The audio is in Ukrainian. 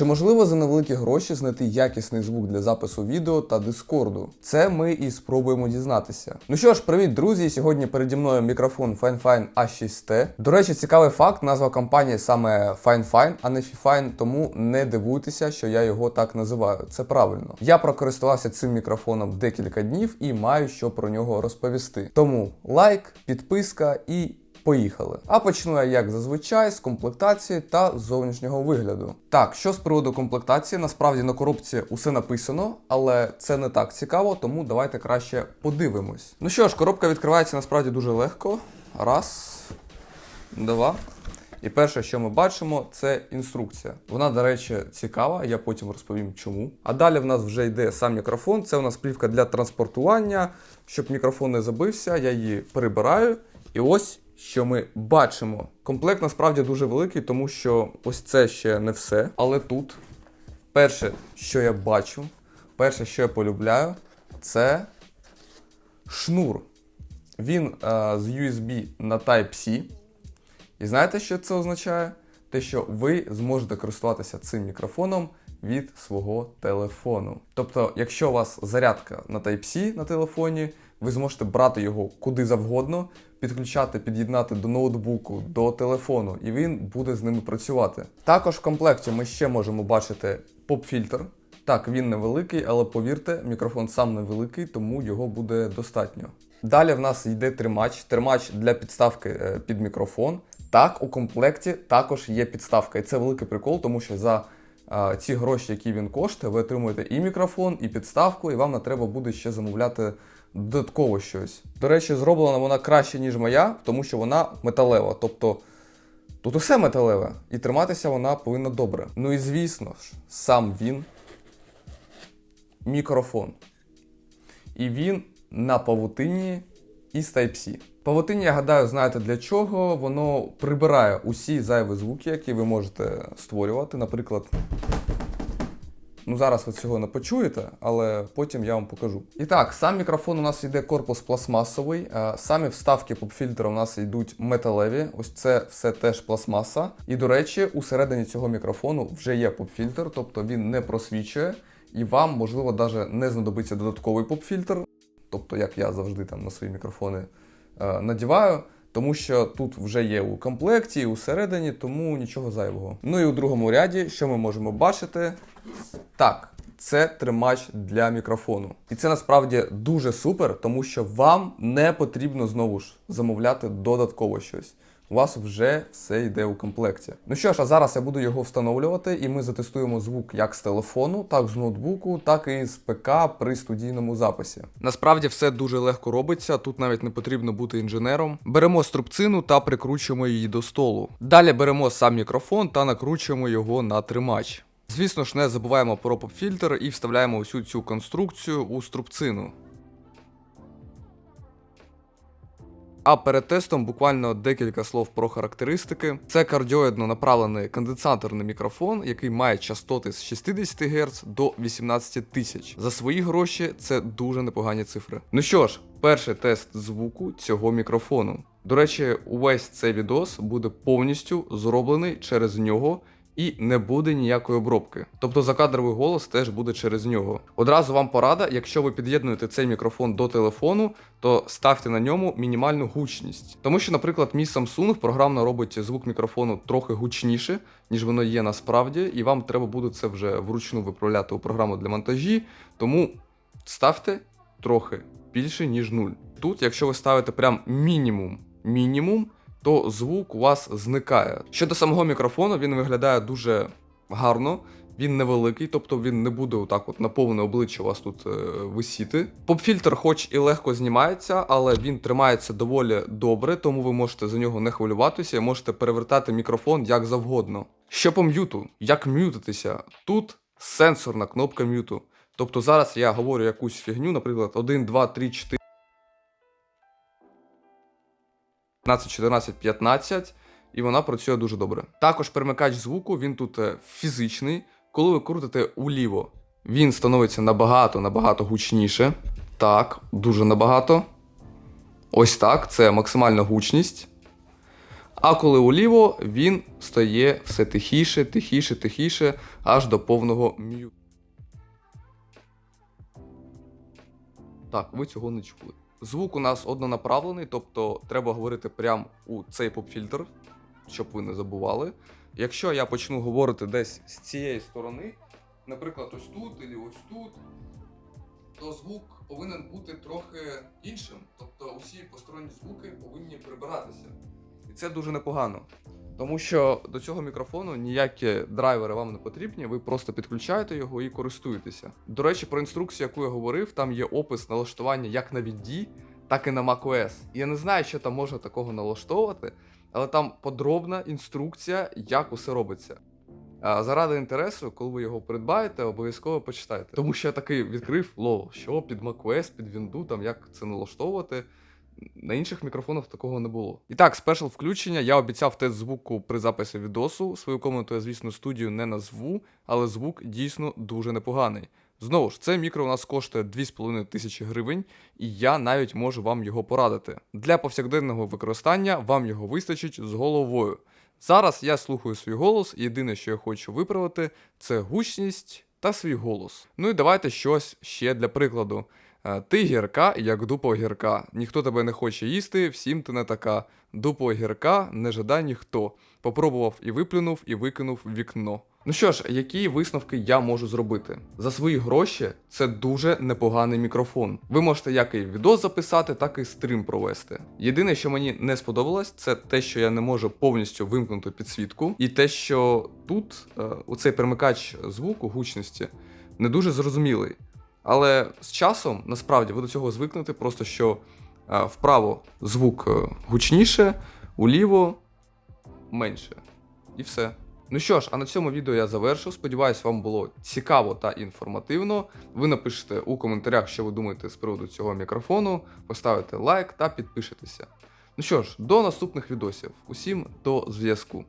Чи можливо за невеликі гроші знайти якісний звук для запису відео та дискорду? Це ми і спробуємо дізнатися. Ну що ж, привіт, друзі! Сьогодні переді мною мікрофон FineFine A6T. До речі, цікавий факт, назва компанії саме FineFine, а не FiFine, тому не дивуйтеся, що я його так називаю. Це правильно. Я прокористувався цим мікрофоном декілька днів і маю що про нього розповісти. Тому лайк, підписка і. Поїхали. А почну я, як зазвичай, з комплектації та зовнішнього вигляду. Так, що з приводу комплектації, насправді на коробці усе написано, але це не так цікаво, тому давайте краще подивимось. Ну що ж, коробка відкривається насправді дуже легко. Раз, два. І перше, що ми бачимо, це інструкція. Вона, до речі, цікава, я потім розповім чому. А далі в нас вже йде сам мікрофон. Це у нас плівка для транспортування. Щоб мікрофон не забився, я її перебираю. І ось що ми бачимо. Комплект насправді дуже великий, тому що ось це ще не все. Але тут перше, що я бачу, перше, що я полюбляю, це шнур. Він е, з USB на Type-C. І знаєте, що це означає? Те, що ви зможете користуватися цим мікрофоном від свого телефону. Тобто, якщо у вас зарядка на Type-C на телефоні, ви зможете брати його куди завгодно, підключати, під'єднати до ноутбуку, до телефону, і він буде з ними працювати. Також в комплекті ми ще можемо бачити поп-фільтр. Так, він невеликий, але повірте, мікрофон сам невеликий, тому його буде достатньо. Далі в нас йде тримач, тримач для підставки е, під мікрофон. Так, у комплекті також є підставка. І це великий прикол, тому що за е, ці гроші, які він коштує, ви отримуєте і мікрофон, і підставку, і вам не треба буде ще замовляти додатково щось. До речі, зроблена вона краще, ніж моя, тому що вона металева. Тобто тут усе металеве, і триматися вона повинна добре. Ну і звісно ж, сам він мікрофон. І він на павутині із Type-C. Павутиння, я гадаю, знаєте для чого. Воно прибирає усі зайві звуки, які ви можете створювати. Наприклад, ну зараз ви цього не почуєте, але потім я вам покажу. І так, сам мікрофон у нас йде корпус пластмасовий. е, Самі вставки поп-фільтра у нас йдуть металеві. Ось це все теж пластмаса. І до речі, усередині цього мікрофону вже є поп-фільтр, тобто він не просвічує, і вам, можливо, навіть не знадобиться додатковий поп-фільтр тобто як я завжди там на свої мікрофони е, надіваю, тому що тут вже є у комплекті, усередині, тому нічого зайвого. Ну і у другому ряді, що ми можемо бачити? Так. Це тримач для мікрофону. І це насправді дуже супер, тому що вам не потрібно знову ж замовляти додатково щось. У вас вже все йде у комплекті. Ну що ж, а зараз я буду його встановлювати, і ми затестуємо звук як з телефону, так з ноутбуку, так і з ПК при студійному записі. Насправді все дуже легко робиться. Тут навіть не потрібно бути інженером. Беремо струбцину та прикручуємо її до столу. Далі беремо сам мікрофон та накручуємо його на тримач. Звісно ж, не забуваємо про поп-фільтр і вставляємо усю цю конструкцію у струбцину. А перед тестом буквально декілька слов про характеристики. Це кардіоїдно направлений конденсаторний мікрофон, який має частоти з 60 Гц до 18 тисяч. За свої гроші це дуже непогані цифри. Ну що ж, перший тест звуку цього мікрофону. До речі, увесь цей відос буде повністю зроблений через нього. І не буде ніякої обробки. Тобто закадровий голос теж буде через нього. Одразу вам порада, якщо ви під'єднуєте цей мікрофон до телефону, то ставте на ньому мінімальну гучність. Тому що, наприклад, мій Samsung програмно робить звук мікрофону трохи гучніше, ніж воно є насправді, і вам треба буде це вже вручну виправляти у програму для монтажі. Тому ставте трохи більше, ніж нуль. Тут, якщо ви ставите прям мінімум, мінімум то звук у вас зникає. Щодо самого мікрофону, він виглядає дуже гарно. Він невеликий, тобто він не буде отак от на повне обличчя у вас тут е, висіти. Поп-фільтр, хоч і легко знімається, але він тримається доволі добре, тому ви можете за нього не хвилюватися і можете перевертати мікрофон як завгодно. Що по м'юту, як м'ютитися? Тут сенсорна кнопка м'юту. Тобто зараз я говорю якусь фігню, наприклад, 1, 2, 3, 4. 15, 14, 15, і вона працює дуже добре. Також перемикач звуку, він тут е, фізичний. Коли ви крутите уліво, він становиться набагато набагато гучніше. Так, дуже набагато. Ось так, це максимальна гучність. А коли уліво, він стає все тихіше, тихіше, тихіше, аж до повного м'ю. Так, ви цього не чули. Звук у нас однонаправлений, тобто треба говорити прямо у цей поп-фільтр, щоб ви не забували. Якщо я почну говорити десь з цієї сторони, наприклад, ось тут або ось тут, то звук повинен бути трохи іншим. Тобто усі посторонні звуки повинні прибиратися. І це дуже непогано. Тому що до цього мікрофону ніякі драйвери вам не потрібні, ви просто підключаєте його і користуєтеся. До речі, про інструкцію, яку я говорив, там є опис налаштування як на VD, так і на macOS. Я не знаю, що там можна такого налаштовувати, але там подробна інструкція, як усе робиться. А заради інтересу, коли ви його придбаєте, обов'язково почитайте. Тому що я такий відкрив лол, що під macOS, під Windows, там як це налаштовувати. На інших мікрофонах такого не було. І так, спешл включення. Я обіцяв тест звуку при записі відосу. Свою комнату я, звісно, студію не назву, але звук дійсно дуже непоганий. Знову ж, це мікро у нас коштує 2,5 тисячі гривень, і я навіть можу вам його порадити. Для повсякденного використання вам його вистачить з головою. Зараз я слухаю свій голос, і єдине, що я хочу виправити, це гучність та свій голос. Ну і давайте щось ще для прикладу. Е, Ти гірка, як дупо гірка. Ніхто тебе не хоче їсти, всім ти не така. Дупо гірка, не жада ніхто. Попробував і виплюнув, і викинув вікно. Ну що ж, які висновки я можу зробити? За свої гроші це дуже непоганий мікрофон. Ви можете як і відос записати, так і стрім провести. Єдине, що мені не сподобалось, це те, що я не можу повністю вимкнути підсвітку, і те, що тут е, у цей перемикач звуку гучності не дуже зрозумілий. Але з часом насправді ви до цього звикнете, просто що е, вправо звук е, гучніше, уліво менше. І все. Ну що ж, а на цьому відео я завершу. Сподіваюсь, вам було цікаво та інформативно. Ви напишете у коментарях, що ви думаєте з приводу цього мікрофону, поставите лайк та підпишетеся. Ну що ж, до наступних відосів. Усім до зв'язку.